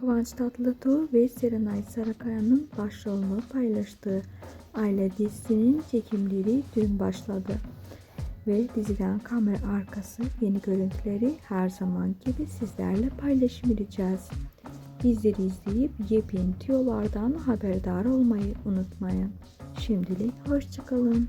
Kıvanç Tatlıtuğ ve Serenay Sarıkaya'nın başrolünü paylaştığı Aile dizisinin çekimleri dün başladı. Ve diziden kamera arkası yeni görüntüleri her zaman gibi sizlerle paylaşım edeceğiz. Bizleri izleyip yepyeni tüyolardan haberdar olmayı unutmayın. Şimdilik hoşçakalın.